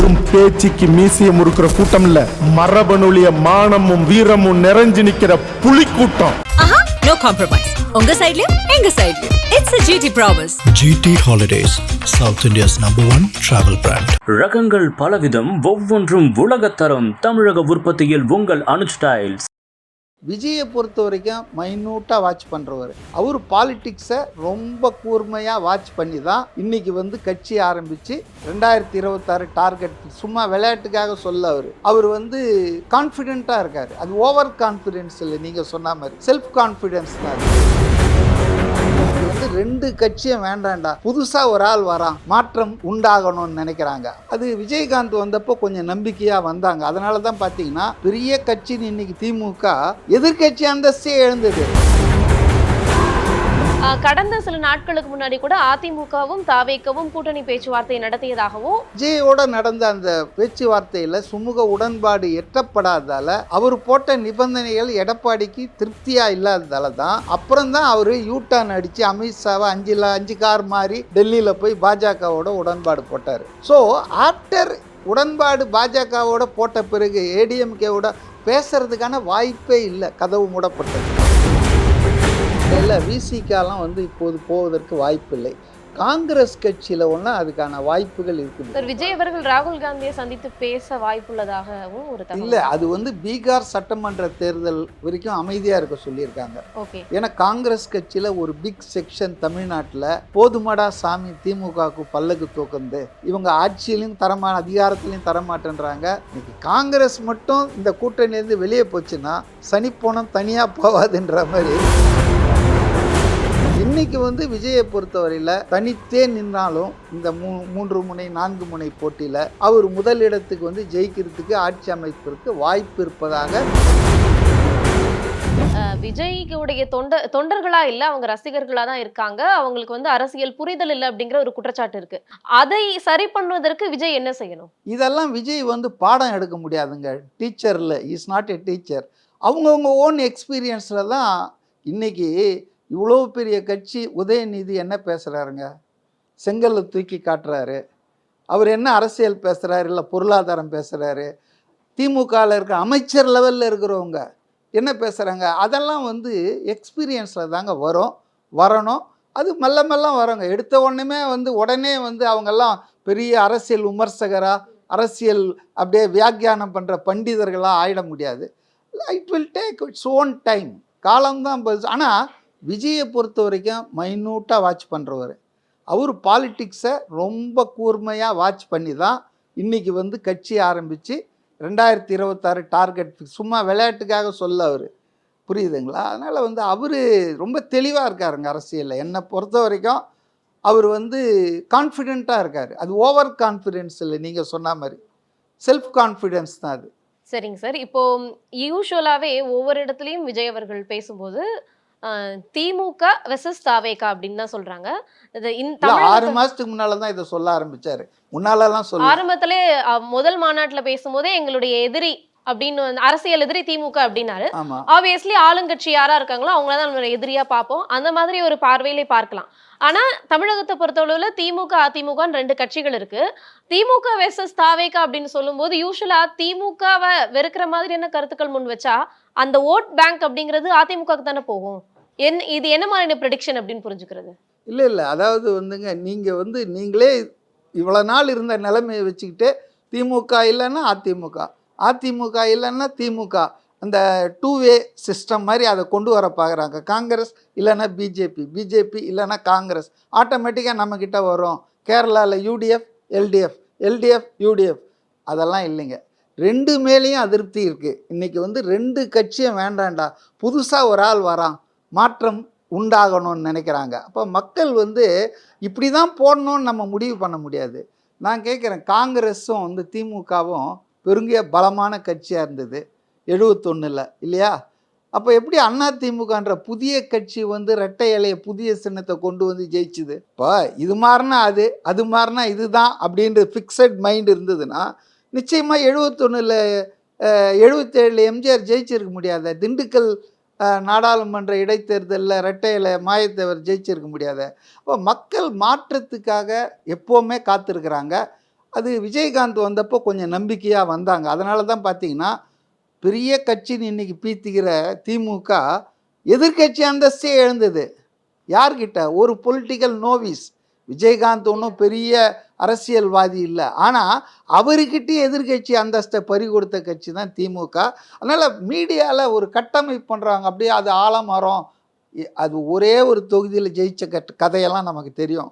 வெறும் பேச்சுக்கு மீசிய முறுக்கிற கூட்டம் இல்ல. மரபணுலிய மானமும் வீரமும் நிறைஞ்சு நிக்கிற புலி கூட்டம். நோ காம்ப்ரமைஸ் உங்க சைடுலயும் எங்க சைடுலயும் it's a GT promise GT Holidays, South India's number one travel brand. ரகங்கள் பலவிதம் ஒவ்வொன்றும் உலகத்தரம் தமிழக உற்பத்தியில் உங்கள் அனுஜ் ஸ்டைல்ஸ் விஜயை பொறுத்த வரைக்கும் மைன்யூட்டாக வாட்ச் பண்ணுறவர் அவர் பாலிட்டிக்ஸை ரொம்ப கூர்மையாக வாட்ச் பண்ணி தான் இன்றைக்கி வந்து கட்சி ஆரம்பித்து ரெண்டாயிரத்தி இருபத்தாறு டார்கெட் சும்மா விளையாட்டுக்காக சொல்ல அவர். அவர் வந்து கான்ஃபிடென்ட்டாக இருக்கார். அது ஓவர் கான்ஃபிடென்ஸ் இல்லை நீங்கள் சொன்ன மாதிரி. செல்ஃப் கான்ஃபிடென்ஸ் தான் வந்து ரெண்டு கட்சியும் வேண்டாம்டா புதுசா ஒரு ஆள் வரான். மாற்றம் உண்டாகணும்னு நினைக்கிறாங்க. அது விஜயகாந்த் வந்தப்போ கொஞ்சம் நம்பிக்கையா வந்தாங்க. அதனால தான் பார்த்தீங்கன்னா பெரிய கட்சின்னு இன்னைக்கு திமுக எதிர்க்கட்சி அந்தஸ்தே எழுந்தது. கடந்த சில நாட்களுக்கு முன்னாடி கூட அதிமுகவும் தாவேக்கவும் கூட்டணி பேச்சுவார்த்தை நடத்தியதாகவும் ஜியோட நடந்த அந்த பேச்சுவார்த்தையில் சுமூக உடன்பாடு எட்டப்படாதால அவர் போட்ட நிபந்தனைகள் எடப்பாடிக்கு திருப்தியா இல்லாததால தான் அப்புறம் தான் அவர் யூட்டான் அடிச்சு அமித்ஷாவை அஞ்சு அஞ்சு கார் மாதிரி டெல்லியில் போய் பாஜகவோட உடன்பாடு போட்டார். ஸோ ஆஃப்டர் உடன்பாடு பாஜகவோட போட்ட பிறகு ஏடிஎம்கேவோட பேசுறதுக்கான வாய்ப்பே இல்லை. கதவு மூடப்பட்டது. இல்லை விசிகாலாம் வந்து இப்போது போவதற்கு வாய்ப்பில்லை. காங்கிரஸ் கட்சியில் ஒன்றா அதுக்கான வாய்ப்புகள் இருக்குது. சார் விஜய் அவர்கள் ராகுல் காந்தியை சந்தித்து பேச வாய்ப்புள்ளதாகவும் ஒரு இல்லை அது வந்து பீகார் சட்டமன்ற தேர்தல் வரைக்கும் அமைதியாக இருக்க சொல்லியிருக்காங்க. ஓகே. ஏன்னா காங்கிரஸ் கட்சியில் ஒரு பிக் செக்ஷன் தமிழ்நாட்டில் போதுமடா சாமி திமுகவுக்கு பல்லக்கு தூக்குந்து இவங்க ஆட்சியிலையும் தரமான அதிகாரத்திலையும் தரமாட்டேன்றாங்க. இன்னைக்கு காங்கிரஸ் மட்டும் இந்த கூட்டணியிலேருந்து வெளியே போச்சுன்னா சனிப்போனம் தனியாக போகாதுன்ற மாதிரி இன்னைக்கு வந்து விஜயை பொறுத்தவரையில் தனித்தே நின்னாலும் இந்த மூ மூன்று முனை நான்கு முனை போட்டியில் அவர் முதலிடத்துக்கு வந்து ஜெயிக்கிறதுக்கு ஆட்சி அமைப்பிற்கு வாய்ப்பு இருப்பதாக விஜய்க்குடைய தொண்ட தொண்டர்களா இல்ல அவங்க ரசிகர்களா தான் இருக்காங்க. அவங்களுக்கு வந்து அரசியல் புரிதல் இல்லை அப்படிங்கிற ஒரு குற்றச்சாட்டு இருக்கு. அதை சரி பண்ணுவதற்கு விஜய் என்ன செய்யணும்? இதெல்லாம் விஜய் வந்து பாடம் எடுக்க முடியாதுங்க. டீச்சரில் இஸ் நாட் எ டீச்சர் அவங்கவுங்க ஓன் எக்ஸ்பீரியன்ஸில் தான் இன்னைக்கு இவ்வளோ பெரிய கட்சி உதயநிதி என்ன பேசுகிறாருங்க செங்கல்லை தூக்கி காட்டுறாரு. அவர் என்ன அரசியல் பேசுகிறாரு இல்லை பொருளாதாரம் பேசுகிறாரு திமுகவில் இருக்க அமைச்சர் லெவலில் இருக்கிறவங்க என்ன பேசுகிறாங்க அதெல்லாம் வந்து எக்ஸ்பீரியன்ஸில் தாங்க வரும் வரணும். அது மெல்ல மெல்ல வரோங்க. எடுத்த உடனே வந்து உடனே வந்து அவங்கெல்லாம் பெரிய அரசியல் விமர்சகராக அரசியல் அப்படியே வியாக்கியானம் பண்ணுற பண்டிதர்களாக ஆயிட முடியாது. It will take its own time காலம்தான் ஆனால் விஜயை பொறுத்த வரைக்கும் மைன்யூட்டாக வாட்ச் பண்ணுறவர் அவர் பாலிட்டிக்ஸை ரொம்ப கூர்மையாக வாட்ச் பண்ணி தான் இன்றைக்கி வந்து கட்சி ஆரம்பித்து ரெண்டாயிரத்தி இருபத்தாறு டார்கெட் சும்மா விளையாட்டுக்காக சொல்ல அவர். புரியுதுங்களா? அதனால் வந்து அவர் ரொம்ப தெளிவாக இருக்காருங்க அரசியலில். என்னை பொறுத்த வரைக்கும் அவர் வந்து கான்ஃபிடெண்ட்டாக இருக்கார். அது ஓவர் கான்ஃபிடென்ஸ் இல்லை நீங்கள் சொன்ன மாதிரி. செல்ஃப் கான்ஃபிடென்ஸ் தான் அது. சரிங்க சார். இப்போ யூஸ்வலாகவே ஒவ்வொரு இடத்துலையும் விஜய் அவர்கள் பேசும்போது திமுக வெசஸ் தாவேகா அப்படின்னு தான் சொல்றாங்க. ஆறு மாதத்துக்கு முன்னால தான் இதை சொல்ல ஆரம்பிச்சாரு. முன்னாலலாம் சொல்ல ஆரம்பத்திலே முதல் மாநாட்டுல பேசும்போதே எங்களுடைய எதிரி அப்படின்னு வந்து அரசியல் எதிரி திமுக அப்படின்னாரு. ஆப்வியஸ்லி ஆளுங்கட்சி யாரா இருக்காங்களோ அவங்கள தான் நம்ம எதிரியா பார்ப்போம். அந்த மாதிரி ஒரு பார்வையிலே பார்க்கலாம். ஆனா தமிழகத்தை பொறுத்தளவுல திமுக அதிமுகன்னு ரெண்டு கட்சிகள் இருக்கு. திமுக வெர்சஸ் தாவேகா அப்படின்னு சொல்லும்போது யூஸ்வலா திமுகவை வெறுக்கிற மாதிரியான கருத்துக்கள் முன் வச்சா அந்த ஓட் பேங்க் அப்படிங்கிறது அதிமுகவுக்கு தானே போகும். என் இது என்ன மாதிரியான ப்ரெடிக்ஷன் அப்படின்னு புரிஞ்சுக்கிறது? இல்லை இல்லை. அதாவது வந்துங்க நீங்கள் வந்து நீங்களே இவ்வளோ நாள் இருந்த நிலைமையை வச்சுக்கிட்டு திமுக இல்லைன்னா அதிமுக. அதிமுக இல்லைன்னா திமுக. அந்த டூ வே சிஸ்டம் மாதிரி அதை கொண்டு வர பார்க்குறாங்க. காங்கிரஸ் இல்லைன்னா பிஜேபி பிஜேபி இல்லைன்னா காங்கிரஸ். ஆட்டோமேட்டிக்காக நம்மக்கிட்ட வரும். கேரளாவில் யூடிஎஃப் எல்டிஎஃப் எல்டிஎஃப் யூடிஎஃப் அதெல்லாம் இல்லைங்க. ரெண்டு மேலேயும் அதிருப்தி இருக்குது இன்றைக்கி வந்து ரெண்டு கட்சியும் வேண்டாம்டா புதுசாக ஒரு ஆள் வரான். மாற்றம் உண்டாகணும்னு நினைக்கிறாங்க. அப்போ மக்கள் வந்து இப்படி தான் போடணும்னு நம்ம முடிவு பண்ண முடியாது. நான் கேட்குறேன். காங்கிரஸும் வந்து திமுகவும் பெருங்கிய பலமான கட்சியாக இருந்தது. எழுபத்தொன்னில் இல்லையா? அப்போ எப்படி அண்ணா திமுகன்ற புதிய கட்சி வந்து ரெட்டை இலைய புதிய சின்னத்தை கொண்டு வந்து ஜெயிச்சுது? இப்போ இது மாதிரினா அது அது மாதிரினா இதுதான் அப்படின்ற ஃபிக்ஸட் மைண்ட் இருந்ததுன்னா நிச்சயமாக எழுபத்தொன்னில் எழுபத்தேழு எம்ஜிஆர் ஜெயிச்சிருக்க முடியாத? திண்டுக்கல் நாடாளுமன்ற இடைத்தேர்தலில் ரெட்டையில் மாயத்தேவர் ஜெயிச்சிருக்க முடியாத? அப்போ மக்கள் மாற்றத்துக்காக எப்போவுமே காத்திருக்கிறாங்க. அது விஜயகாந்த் வந்தப்போ கொஞ்சம் நம்பிக்கையாக வந்தாங்க. அதனால தான் பார்த்தீங்கன்னா பெரிய கட்சின்னு இன்னைக்கு பீத்திக்கிற திமுக எதிர்க்கட்சி அந்தஸ்தே எழுந்தது. யார்கிட்ட? ஒரு பொலிட்டிக்கல் நோவிஸ் விஜயகாந்த் ஒன்றும் பெரிய அரசியல்வாதி இல்லை. ஆனால் அவர்கிட்ட எதிர்க்கட்சி அந்தஸ்தை பறி கொடுத்த கட்சி தான் திமுக. அதனால் மீடியாவில் ஒரு கட்டமைப்பு பண்ணுறாங்க அப்படியே அது ஆலமரம். அது ஒரே ஒரு தொகுதியில் ஜெயிச்ச கட் கதையெல்லாம் நமக்கு தெரியும்.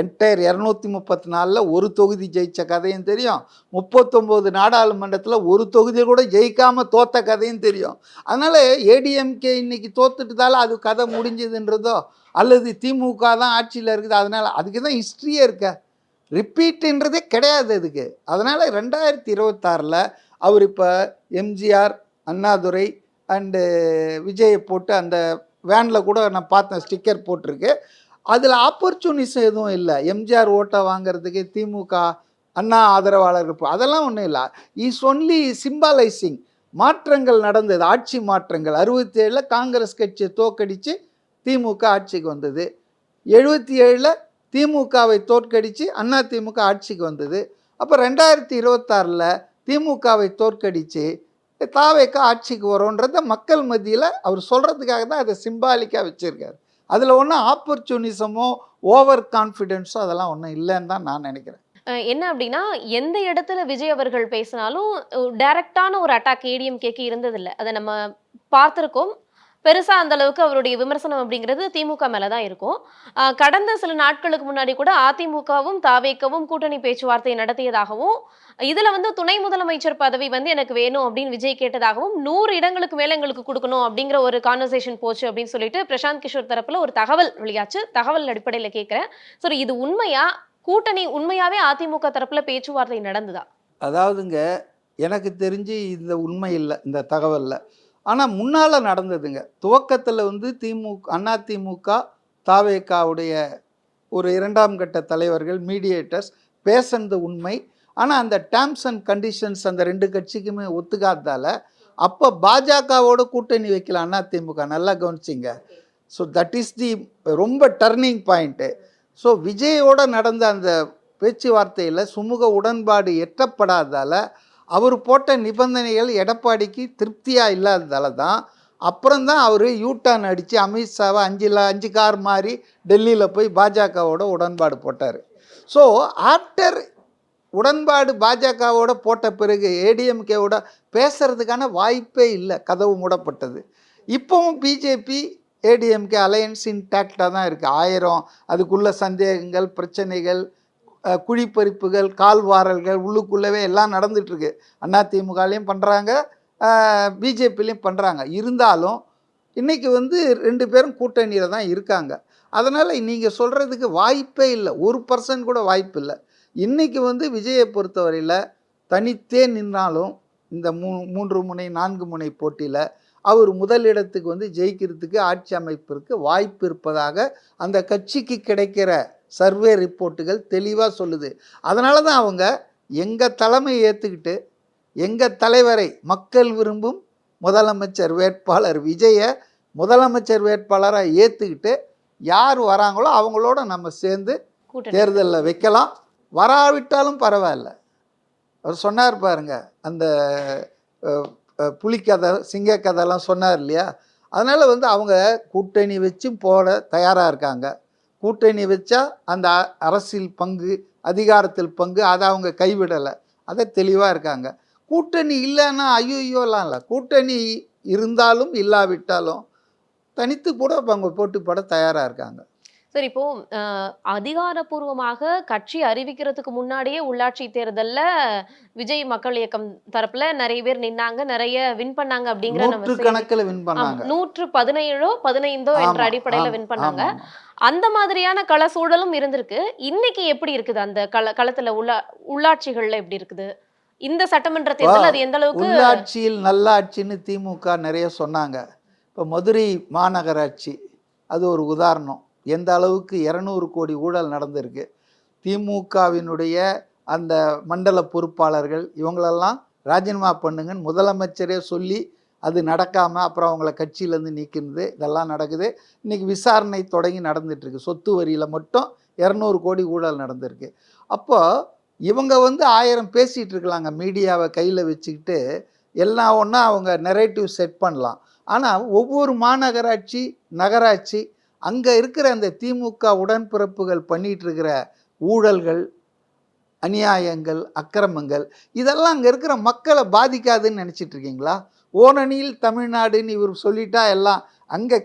என்டையர் இரநூத்தி முப்பத்தி நாலில் ஒரு தொகுதி ஜெயித்த கதையும் தெரியும். முப்பத்தொம்போது நாடாளுமன்றத்தில் ஒரு தொகுதி கூட ஜெயிக்காமல் தோத்த கதையும் தெரியும். அதனால் ஏடிஎம்கே இன்னைக்கு தோத்துட்டதால அது கதை முடிஞ்சதுன்றதோ அல்லது திமுக தான் ஆட்சியில் இருக்குது அதனால் அதுக்கு தான் ஹிஸ்ட்ரியே இருக்க. ரிப்பீட்டுன்றதே கிடையாது அதுக்கு. அதனால் ரெண்டாயிரத்தி இருபத்தாறில் அவர் இப்போ எம்ஜிஆர் அண்ணாதுரை அண்டு விஜயை போட்டு அந்த வேனில் கூட நான் பார்த்தேன் ஸ்டிக்கர் போட்டிருக்கு. அதில் ஆப்பர்ச்சுனிஸ் எதுவும் இல்லை. எம்ஜிஆர் ஓட்டை வாங்குறதுக்கு திமுக அண்ணா ஆதரவாளர் அதெல்லாம் ஒன்றும் இல்லை. இஸ் ஒன்லி சிம்பாலைசிங் மாற்றங்கள் நடந்தது ஆட்சி மாற்றங்கள். அறுபத்தி ஏழில் காங்கிரஸ் கட்சியை தோக்கடித்து திமுக ஆட்சிக்கு வந்தது. எழுபத்தி ஏழில் திமுகவை தோற்கடித்து அண்ணா திமுக ஆட்சிக்கு வந்தது. அப்போ ரெண்டாயிரத்தி இருபத்தாறில் திமுகவை தோற்கடித்து தாவேக்க ஆட்சிக்கு வரோன்றத மக்கள் மத்தியில் அவர் சொல்கிறதுக்காக தான் அதை சிம்பாலிக்காக வச்சுருக்காரு. அதில் ஒன்றும் ஆப்பர்ச்சுனிசமோ ஓவர் கான்ஃபிடென்ஸோ அதெல்லாம் ஒன்றும் இல்லைன்னு தான் நான் நினைக்கிறேன். என்ன அப்படின்னா எந்த இடத்துல விஜய் அவர்கள் பேசினாலும் டைரக்டான ஒரு அட்டாக் ஏடிஎம்கேக்கு இருந்ததில்லை. அதை நம்ம பார்த்துருக்கோம். பெருசாக அந்த அளவுக்கு அவருடைய விமர்சனம் அப்படிங்கிறது திமுக மேலே தான் இருக்கும் கடந்த சில நாட்களுக்கு முன்னாடி கூட அதிமுகவும் தாவேக்கவும் கூட்டணி பேச்சுவார்த்தை நடத்தியதாகவும் இதில் வந்து துணை முதலமைச்சர் பதவி வந்து எனக்கு வேணும் அப்படின்னு விஜய் கேட்டதாகவும் நூறு இடங்களுக்கு மேலே எங்களுக்கு கொடுக்கணும் அப்படிங்கிற ஒரு கான்வர்சேஷன் போச்சு அப்படின்னு சொல்லிட்டு பிரசாந்த் கிஷோர் தரப்பில் ஒரு தகவல் வெளியாச்சு. தகவல் அடிப்படையில் கேட்குறேன் சரி இது உண்மையா? கூட்டணி உண்மையாவே அதிமுக தரப்புல பேச்சுவார்த்தை நடந்ததா? அதாவதுங்க எனக்கு தெரிஞ்சு இந்த உண்மை இல்லை இந்த தகவலில். ஆனால் முன்னால் நடந்ததுங்க. துவக்கத்தில் வந்து திமுக அண்ணா திமுக தாவேக்காவுடைய ஒரு இரண்டாம் கட்ட தலைவர்கள் மீடியேட்டர்ஸ் பேசுனது உண்மை. ஆனால் அந்த டேர்ம்ஸ் அண்ட் கண்டிஷன்ஸ் அந்த ரெண்டு கட்சிக்குமே ஒத்துக்காததால் அப்போ பாஜகவோட கூட்டணி வைக்கல அதிமுக நல்லா கவனிச்சிங்க. ஸோ தட் இஸ் தி ரொம்ப டர்னிங் பாயிண்ட்டு ஸோ விஜயோட நடந்த அந்த பேச்சுவார்த்தையில் சுமூக உடன்பாடு எட்டப்படாததால் அவர் போட்ட நிபந்தனைகள் எடப்பாடிக்கு திருப்தியாக இல்லாததால தான் அப்புறம் தான் அவர் யூட்டான் அடித்து அமித்ஷாவை அஞ்சு அஞ்சு கார் மாறி டெல்லியில் போய் பாஜகவோட உடன்பாடு போட்டார். ஸோ ஆஃப்டர் உடன்பாடு பாஜகவோட போட்ட பிறகு ஏடிஎம்கேவோட பேசுகிறதுக்கான வாய்ப்பே இல்லை கதவு மூடப்பட்டது. இப்போவும் பிஜேபி ஏடிஎம்கே அலையன்ஸ் இன்டாக்டாக தான் இருக்குது ஆயிரம் அதுக்குள்ள சந்தேகங்கள் பிரச்சனைகள் குழிப்பறிப்புகள் கால்வாரல்கள் உள்ளுக்குள்ளவே எல்லாம் நடந்துகிட்ருக்கு அதிமுகலையும் பண்ணுறாங்க பிஜேபிலையும் பண்ணுறாங்க இருந்தாலும் இன்றைக்கி வந்து ரெண்டு பேரும் கூட்டணியில் தான் இருக்காங்க. அதனால் நீங்கள் சொல்கிறதுக்கு வாய்ப்பே இல்லை. ஒரு பர்சன்ட் கூட வாய்ப்பு இல்லை. இன்றைக்கி வந்து விஜயை பொறுத்தவரையில் தனித்தே நின்றாலும் இந்த மூ மூன்று முனை நான்கு முனை போட்டியில் அவர் முதலிடத்துக்கு வந்து ஜெயிக்கிறதுக்கு ஆட்சி அமைப்பிற்கு வாய்ப்பு இருப்பதாக அந்த கட்சிக்கு கிடைக்கிற சர்வே ரிப்போர்ட்டுகள் தெளிவாக சொல்லுது. அதனால தான் அவங்க எங்கள் தலைமை ஏற்றுக்கிட்டு எங்கள் தலைவரை மக்கள் விரும்பும் முதலமைச்சர் வேட்பாளர் விஜயை முதலமைச்சர் வேட்பாளராக ஏற்றுக்கிட்டு யார் வராங்களோ அவங்களோட நம்ம சேர்ந்து தேர்தலில் வைக்கலாம். வராவிட்டாலும் பரவாயில்ல. அவர் சொன்னார் பாருங்க அந்த புலிக்கதை சிங்கக்கதைலாம் சொன்னார் இல்லையா? அதனால் வந்து அவங்க கூட்டணி வச்சும் போட தயாராக இருக்காங்க. கூட்டணி வச்சா அந்த அரசியல் பங்கு அதிகாரத்தில் பங்கு அதை அவங்க கைவிடலை. அதை தெளிவாக இருக்காங்க. கூட்டணி இல்லைன்னா ஐயோயோலாம் இல்லை. கூட்டணி இருந்தாலும் இல்லாவிட்டாலும் தனித்து கூட அவங்க போட்டி போட தயாராக இருக்காங்க. சரி இப்போ அதிகாரப்பூர்வமாக கட்சி அறிவிக்கிறதுக்கு முன்னாடியே உள்ளாட்சி தேர்தல்ல விஜய் மக்கள் இயக்கம் தரப்புல நிறைய பேர் நின்னாங்க நிறைய வின் பண்ணாங்க அப்படிங்கிற நம்ம கணக்கில் வின் பண்ணாங்க. நூற்று பதினேழோ பதினைந்தோ என்ற அடிப்படையில வின் பண்ணாங்க. அந்த மாதிரியான கள சூழலும் இருந்திருக்கு. இன்னைக்கு எப்படி இருக்குது அந்த கள களத்துல உள்ள உள்ளாட்சிகள்ல எப்படி இருக்குது? இந்த சட்டமன்ற தேர்தல் அது எந்த அளவுக்கு உள்ளாட்சியில் நல்லாட்சின்னு திமுக நிறைய சொன்னாங்க. இப்போ மதுரை மாநகராட்சி அது ஒரு உதாரணம். எந்த அளவுக்கு இரநூறு கோடி ஊழல் நடந்திருக்கு. திமுகவினுடைய அந்த மண்டல பொறுப்பாளர்கள் இவங்களெல்லாம் ராஜினாமா பண்ணுங்கன்னு முதலமைச்சரே சொல்லி அது நடக்காமல் அப்புறம் அவங்கள கட்சியிலேருந்து நீக்கினது இதெல்லாம் நடக்குது. இன்றைக்கி விசாரணை தொடங்கி நடந்துட்டுருக்கு. சொத்து வரியில் மட்டும் இரநூறு கோடி ஊழல் நடந்திருக்கு. அப்போ இவங்க வந்து ஆயிரம் பேசிகிட்டு இருக்கலாங்க. மீடியாவை கையில் வச்சுக்கிட்டு எல்லாம் ஒன்றா அவங்க நெரேட்டிவ் செட் பண்ணலாம். ஆனால் ஒவ்வொரு மாநகராட்சி நகராட்சி அங்கே இருக்கிற அந்த திமுக உடன்பிறப்புகள் பண்ணிகிட்டு இருக்கிற ஊழல்கள் அநியாயங்கள் அக்கிரமங்கள் இதெல்லாம் அங்கே இருக்கிற மக்களை பாதிக்காதுன்னு நினச்சிட்டு இருக்கீங்களா ஓரணியில் தமிழ்நாடுன்னு இவர் சொல்லிட்டா எல்லாம் அங்கே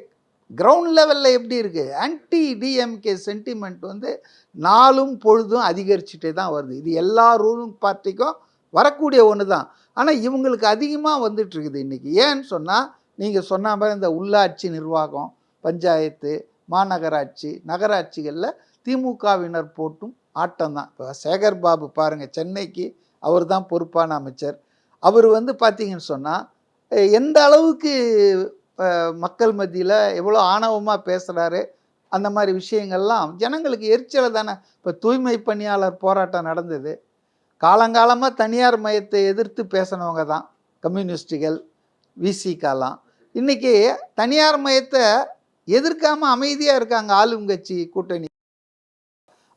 கிரவுண்ட் லெவலில் எப்படி இருக்குது ஆன்டி டிஎம்கே சென்டிமெண்ட் வந்து நாளும் பொழுதும் அதிகரிச்சுட்டே தான் வருது. இது எல்லா ரூலிங் பார்ட்டிக்கும் வரக்கூடிய ஒன்று தான் ஆனால் இவங்களுக்கு அதிகமாக வந்துட்டுருக்குது இன்றைக்கி ஏன்னு சொன்னால் நீங்கள் சொன்ன மாதிரி இந்த உள்ளாட்சி நிர்வாகம் பஞ்சாயத்து மாநகராட்சி நகராட்சிகளில் திமுகவினர் போட்டும் ஆட்டம் தான் இப்போ சேகர் பாபு பாருங்கள் சென்னைக்கு அவர் தான் பொறுப்பான அமைச்சர். அவர் வந்து பார்த்தீங்கன்னு சொன்னால் எந்த அளவுக்கு மக்கள் மத்தியில் எவ்வளோ ஆணவமாக பேசுகிறாரு அந்த மாதிரி விஷயங்கள்லாம் ஜனங்களுக்கு எரிச்சலை தானே. இப்போ தூய்மை பணியாளர் போராட்டம் நடந்தது. காலங்காலமாக தனியார் மையத்தை எதிர்த்து பேசினவங்க தான் கம்யூனிஸ்டுகள் விசிகாலாம். இன்றைக்கி தனியார் மையத்தை எதிர்க்காமல் அமைதியாக இருக்காங்க ஆளும் கட்சி கூட்டணி.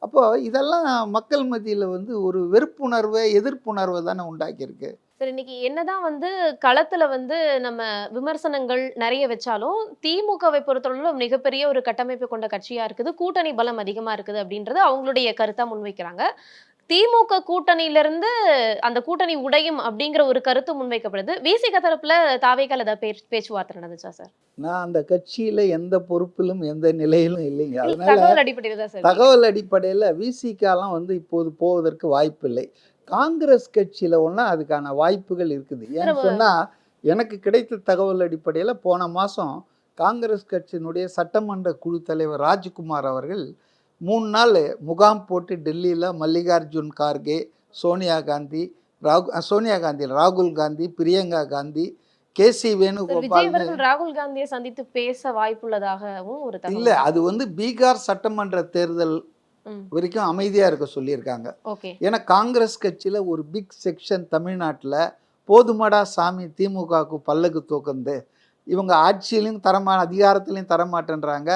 அப்போ இதெல்லாம் மக்கள் மத்தியில் வந்து ஒரு வெறுப்புணர்வை எதிர்ப்புணர்வை தானே உண்டாக்கியிருக்கு. சரி இன்னைக்கு என்னதான் வந்து களத்துல வந்து நம்ம விமர்சனங்கள் நிறைய வச்சாலும் திமுகவை பொறுத்தளவுல மிகப்பெரிய ஒரு கட்டமைப்பு கொண்ட கட்சியா இருக்குது. கூட்டணி பலம் அதிகமா இருக்குது அப்படின்றது அவங்களுடைய கருத்தா முன்வைக்கிறாங்க. திமுக கூட்டணியில இருந்து அந்த கூட்டணி உடையும் அப்படிங்கிற ஒரு கருத்து முன்வைக்கப்படுது. விசிக தரப்புல தாவேக்கால ஏதாவது பேச்சு பேச்சுவார்த்தை நடந்துச்சா சார்? நான் அந்த கட்சியில் எந்த பொறுப்பிலும் எந்த நிலையிலும் இல்லைங்க. அதனால தகவல் அடிப்படையில் தான் சார். தகவல் அடிப்படையில் விசிகாலாம் வந்து இப்போது போவதற்கு வாய்ப்பில்லை. காங்கிரஸ் கட்சியில் ஒன்றா அதுக்கான வாய்ப்புகள் இருக்குது. ஏன்னு சொன்னால் எனக்கு கிடைத்த தகவல் அடிப்படையில் போன மாதம் காங்கிரஸ் கட்சியினுடைய சட்டமன்ற குழு தலைவர் ராஜ்குமார் அவர்கள் மூணு நாள் முகாம் போட்டு டெல்லியில் மல்லிகார்ஜுன் கார்கே சோனியா காந்தி ராகு சோனியா காந்தி ராகுல் காந்தி பிரியங்கா காந்தி கே சி வேணுகோபால் ராகுல் காந்தியை சந்தித்து பேச வாய்ப்புள்ளதாகவும் ஒரு இல்லை அது வந்து பீகார் சட்டமன்ற தேர்தல். வரைக்கும் அமைதியாக இருக்க சொல்லியிருக்காங்க. ஏன்னா காங்கிரஸ் கட்சியில் ஒரு பிக் செக்ஷன் தமிழ்நாட்டில் போதுமடா சாமி திமுகவுக்கு பல்லக்கு தூக்குந்து இவங்க ஆட்சியிலையும் தரமா அதிகாரத்திலையும் தரமாட்டேன்றாங்க.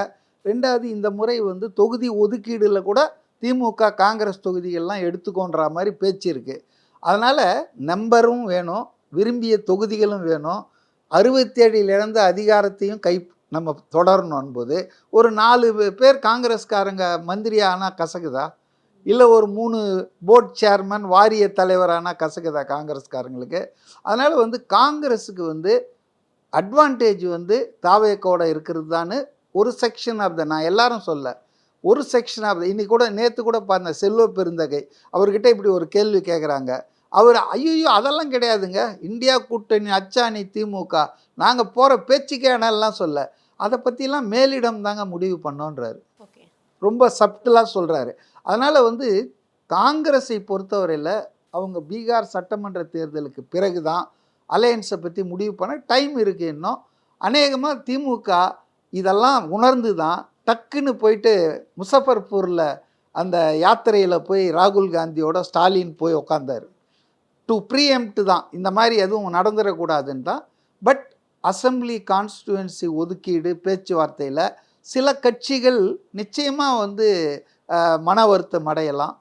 ரெண்டாவது இந்த முறை வந்து தொகுதி ஒதுக்கீடில் கூட திமுக காங்கிரஸ் தொகுதிகள்லாம் எடுத்துக்கோன்ற மாதிரி பேச்சு இருக்குது அதனால் நம்பரும் வேணும் விரும்பிய தொகுதிகளும் வேணும். அறுபத்தேழில் இழந்த அதிகாரத்தையும் கை நம்ம தொடரணும் ஒரு நாலு பேர் காங்கிரஸ்காரங்க மந்திரி ஆனால் கசகுதா இல்லை ஒரு மூணு போர்ட் சேர்மன் வாரிய தலைவரானா கசகுதா காங்கிரஸ்காரங்களுக்கு? அதனால் வந்து காங்கிரஸுக்கு வந்து அட்வான்டேஜ் வந்து தாவேக்கோட இருக்கிறது தான் ஒரு செக்ஷன் ஆஃப் த நான் எல்லாரும் சொல்ல ஒரு செக்ஷன் ஆஃப் இன்னைக்கு கூட நேற்று கூட பார்த்தேன் செல்வ பெருந்தகை அவர்கிட்ட இப்படி ஒரு கேள்வி கேட்குறாங்க அவர் ஐயோ அதெல்லாம் கிடையாதுங்க. இந்தியா கூட்டணி அச்சாணி திமுக நாங்கள் போகிற பேச்சுக்கேனெல்லாம் சொல்ல. அதை பற்றிலாம் மேலிடம் தாங்க முடிவு பண்ணோன்றாரு. ஓகே. ரொம்ப சப்டிலாக சொல்கிறாரு அதனால் வந்து காங்கிரஸை பொறுத்தவரையில் அவங்க பீகார் சட்டமன்ற தேர்தலுக்கு பிறகு தான் அலையன்ஸை பற்றி முடிவு பண்ண டைம் இருக்குது இன்னும். அநேகமாக திமுக இதெல்லாம் உணர்ந்து தான் டக்குன்னு போயிட்டு முசஃபர்பூரில் அந்த யாத்திரையில் போய் ராகுல் காந்தியோட ஸ்டாலின் போய் உக்காந்தார். டு ப்ரீஎம்ப்ட் தான். இந்த மாதிரி எதுவும் நடந்துடக்கூடாதுன்னு தான். பட் அசம்பிளி கான்ஸ்டுவன்சி ஒதுக்கீடு பேச்சுவார்த்தையில் சில கட்சிகள் நிச்சயமாக வந்து மன வருத்தம் அடையலாம்.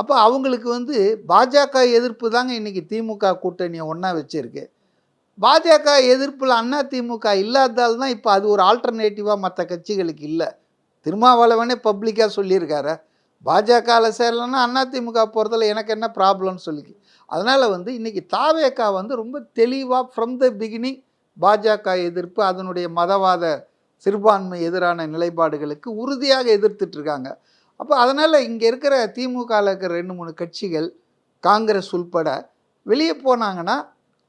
அப்போ அவங்களுக்கு வந்து பாஜக எதிர்ப்பு தாங்க இன்றைக்கி திமுக கூட்டணியை ஒன்றா வச்சுருக்கு. பாஜக எதிர்ப்பில் அண்ணா திமுக இல்லாததால் தான் இப்போ அது ஒரு ஆல்டர்னேட்டிவாக மற்ற கட்சிகளுக்கு இல்லை. திருமாவளவனே பப்ளிக்காக சொல்லியிருக்காரு. பாஜகவில் சேரலன்னா அண்ணா திமுக போகிறதுல எனக்கு என்ன ப்ராப்ளம்னு சொல்லி அதனால் வந்து இன்றைக்கி தாவேக்கா வந்து ரொம்ப தெளிவாக ஃப்ரம் த பிகினிங் பாஜக எதிர்ப்பு அதனுடைய மதவாத சிறுபான்மை எதிரான நிலைப்பாடுகளுக்கு உறுதியாக எதிர்த்துட்ருக்காங்க அப்போ அதனால் இங்கே இருக்கிற திமுகவில் இருக்கிற ரெண்டு மூணு கட்சிகள் காங்கிரஸ் உள்பட வெளியே போனாங்கன்னா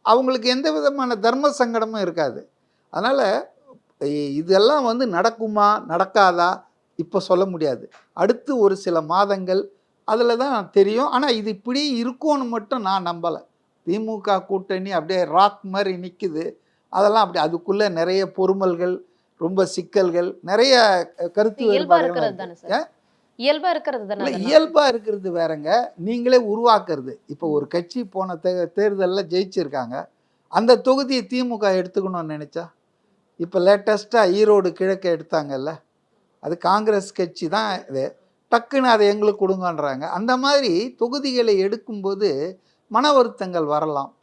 அவங்களுக்கு எந்த விதமான தர்ம சங்கடமும் இருக்காது. அதனால் இதெல்லாம் வந்து நடக்குமா நடக்காதா இப்போ சொல்ல முடியாது. அடுத்து ஒரு சில மாதங்கள் அதில் தான் தெரியும். ஆனால் இது இப்படி இருக்கும்னு மட்டும் நான் நம்பலை. திமுக கூட்டணி அப்படியே ராக் மாதிரி நிற்குது அதெல்லாம் அப்படி அதுக்குள்ளே நிறைய பொறுமல்கள் ரொம்ப சிக்கல்கள் நிறைய கருத்து இயல்பா வேறுபாடுகள் இருக்கிறது இருக்கு. தானே? இயல்பாக இருக்கிறது வேறங்க. நீங்களே உருவாக்குறது. இப்போ ஒரு கட்சி போன தே தேர்தலில் ஜெயிச்சிருக்காங்க. அந்த தொகுதியை திமுக எடுத்துக்கணும்னு நினச்சா? இப்போ லேட்டஸ்ட்டாக ஈரோடு கிழக்கு எடுத்தாங்கல்ல? அது காங்கிரஸ் கட்சி தான் இது. டக்குன்னு அதை எங்களுக்கு கொடுங்கன்றாங்க. அந்த மாதிரி தொகுதிகளை எடுக்கும்போது மன வருத்தங்கள் வரலாம்.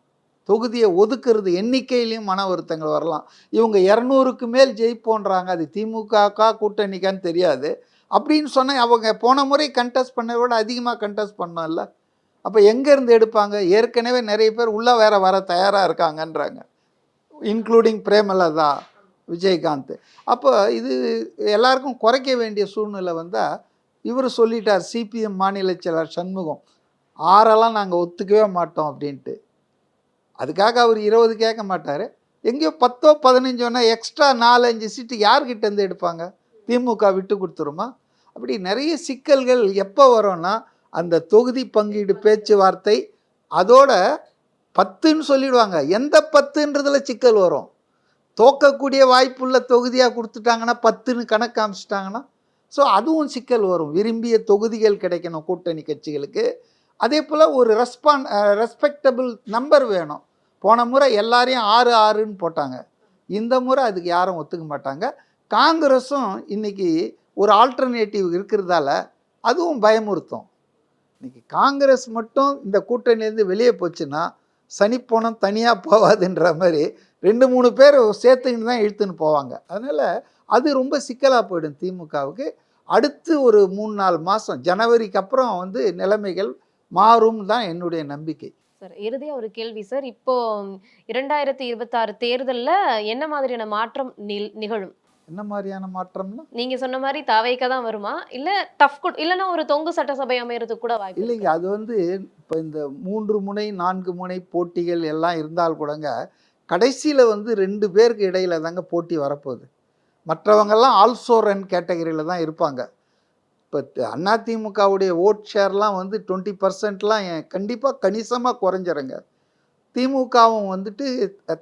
தொகுதியை ஒதுக்குறது எண்ணிக்கையிலையும் மன வருத்தங்கள் வரலாம். இவங்க இரநூறுக்கு மேல் ஜெயிப்போன்றாங்க. அது திமுகக்கா கூட்டணிக்கான்னு தெரியாது. அப்படின்னு சொன்னால் அவங்க போன முறை கண்டெஸ்ட் பண்ண விட அதிகமாக கண்டெஸ்ட் பண்ணோம்ல. அப்போ எங்கேருந்து எடுப்பாங்க? ஏற்கனவே நிறைய பேர் உள்ளே வேற வர தயாராக இருக்காங்கன்றாங்க. இன்க்ளூடிங் பிரேமலதா விஜயகாந்த். அப்போ இது எல்லாருக்கும் குறைக்க வேண்டிய சூழ்நிலை வந்தால் இவர் சொல்லிட்டார் சிபிஎம் மாநில செயலர் சண்முகம் ஆறெல்லாம் நாங்கள் ஒத்துக்கவே மாட்டோம் அப்படின்ட்டு. அதுக்காக அவர் இருபது கேட்க மாட்டார். எங்கேயோ பத்தோ பதினஞ்சோன்னா எக்ஸ்ட்ரா நாலஞ்சு சீட்டு யார்கிட்டேருந்து எடுப்பாங்க? திமுக விட்டு கொடுத்துருமா? அப்படி நிறைய சிக்கல்கள் எப்போ வரும்னா அந்த தொகுதி பங்கீடு பேச்சுவார்த்தை அதோட பத்துன்னு சொல்லிடுவாங்க. எந்த பத்துன்றதில் சிக்கல் வரும்? தோக்கக்கூடிய வாய்ப்புள்ள தொகுதியாக கொடுத்துட்டாங்கன்னா பத்துன்னு கணக்கு காமிச்சிட்டாங்கன்னா ஸோ அதுவும் சிக்கல் வரும். விரும்பிய தொகுதிகள் கிடைக்கணும் கூட்டணி கட்சிகளுக்கு. அதே போல் ஒரு ரெஸ்பான் ரெஸ்பெக்டபிள் நம்பர் வேணும். போன முறை எல்லாரையும் ஆறு ஆறுன்னு போட்டாங்க. இந்த முறை அதுக்கு யாரும் ஒத்துக்க மாட்டாங்க. காங்கிரஸும் இன்னைக்கு ஒரு ஆல்டர்னேட்டிவ் இருக்கிறதால அதுவும் பயமுறுத்தும். இன்றைக்கி காங்கிரஸ் மட்டும் இந்த கூட்டணியிலேருந்து வெளியே போச்சுன்னா சனிப்போனம் தனியாக போகாதுன்ற மாதிரி ரெண்டு மூணு பேர் சேர்த்துக்கிட்டு தான் இழுத்துன்னு போவாங்க. அதனால் அது ரொம்ப சிக்கலாக போயிடும் திமுகவுக்கு. அடுத்து ஒரு மூணு நாலு மாதம் ஜனவரிக்கு அப்புறம் வந்து நிலைமைகள் மாறும் தான் என்னுடைய நம்பிக்கை. சார் இறுதியாக ஒரு கேள்வி சார். இப்போ இரண்டாயிரத்தி இருபத்தாறு தேர்தலில் என்ன மாதிரியான மாற்றம் நிகழும்? என்ன மாதிரியான மாற்றம்னா? நீங்க சொன்ன மாதிரி தாவைக்கா தான் வருமா? இல்ல டஃப் இல்லைன்னா ஒரு தொங்கு சட்டசபை அமையறதுக்கு கூட வாய்ப்பு இல்லைங்க? அது வந்து இப்போ இந்த மூன்று முனை நான்கு முனை போட்டிகள் எல்லாம் இருந்தால் கூடங்க கடைசியில் வந்து ரெண்டு பேருக்கு இடையில தாங்க போட்டி வரப்போகுது. மற்றவங்கெல்லாம் ஆல்சோ ரன் கேட்டகரியில் தான் இருப்பாங்க. இப்போ அதிமுகவுடைய ஓட் ஷேர்லாம் வந்து டுவெண்ட்டி பர்சன்ட்லாம் கண்டிப்பாக கணிசமாக குறைஞ்சிருங்க. திமுகவும் வந்துட்டு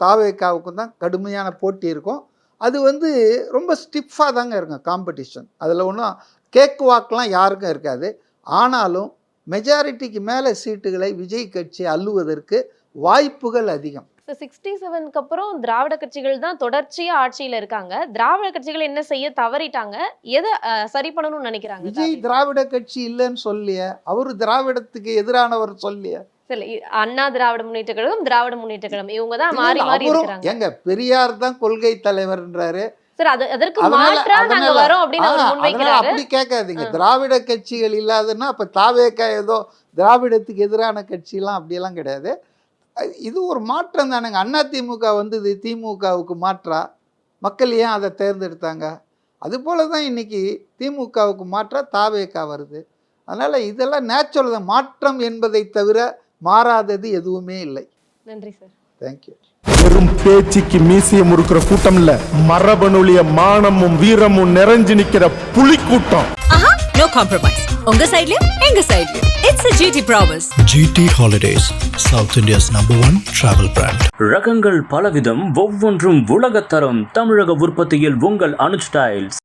தாவேக்காவுக்கும் தான் கடுமையான போட்டி இருக்கும். அது வந்து ரொம்ப ஸ்டிஃபாக தாங்க இருக்கும் காம்படிஷன் அதில் ஒன்றும் கேக் வாக்லாம் யாருக்கும் இருக்காது. ஆனாலும் மெஜாரிட்டிக்கு மேலே சீட்டுகளை விஜய் கட்சி அள்ளுவதற்கு வாய்ப்புகள் அதிகம். So, 67 க்கு அப்புறம் திராவிட கட்சிகள் தான் தொடர்ச்சியா ஆட்சியில இருக்காங்க. திராவிட கட்சிகள் என்ன செய்ய தவறிட்டாங்க? எதை சரி பண்ணணும்னு நினைக்கிறாங்க விஜய்? திராவிட கட்சி இல்லைன்னு சொல்லிய. அவர் திராவிடத்துக்கு எதிரானவர் சொல்லிய. சரி அண்ணா திராவிட முன்னேற்ற கழகம் திராவிட முன்னேற்ற கழகம் இவங்க தான் மாறி மாறி இருக்கிறாங்க. எங்க பெரியார் தான் கொள்கை தலைவர்ன்றாரு. சார் அது அதற்கு மாற்றா நாங்க வரோம் அப்படின்னு அவர் முன்வைக்கிறாரு அப்படி கேட்காதீங்க. திராவிட கட்சிகள் இல்லாதுன்னா அப்ப தாவேக்கா ஏதோ திராவிடத்துக்கு எதிரான கட்சிலாம் அப்படியெல்லாம் கிடையாது. இது ஒரு மாற்றம் தானேங்க. அண்ணா திமுக வந்தது திமுகவுக்கு மாற்றா? மக்கள் ஏன் அதை தேர்ந்தெடுத்தாங்க? அதுபோல தான் இன்னைக்கு திமுகவுக்கு மாற்றா தாவேக்கா வருது. அதனால இதெல்லாம் நேச்சுரல் தான். மாற்றம் என்பதை தவிர மாறாதது எதுவுமே இல்லை. நன்றி சார். தேங்க்யூ வெறும் பேச்சுக்கு மீசிய முறுக்கிற கூட்டம் இல்ல மரபணுலிய மானமும் வீரமும் நிறைஞ்சு நிக்கிற புலிக்கூட்டம் ஆஹா நோ காம்ப்ரமைஸ் உங்க சைடுலயும் எங்க சைடுலயும் it's a GT promise GT Holidays, South India's number one travel brand. ரகங்கள் பலவிதம் ஒவ்வொன்றும் உலகத்தரம் தமிழக உற்பத்தியில் உங்கள் அனுஜ் டைல்ஸ்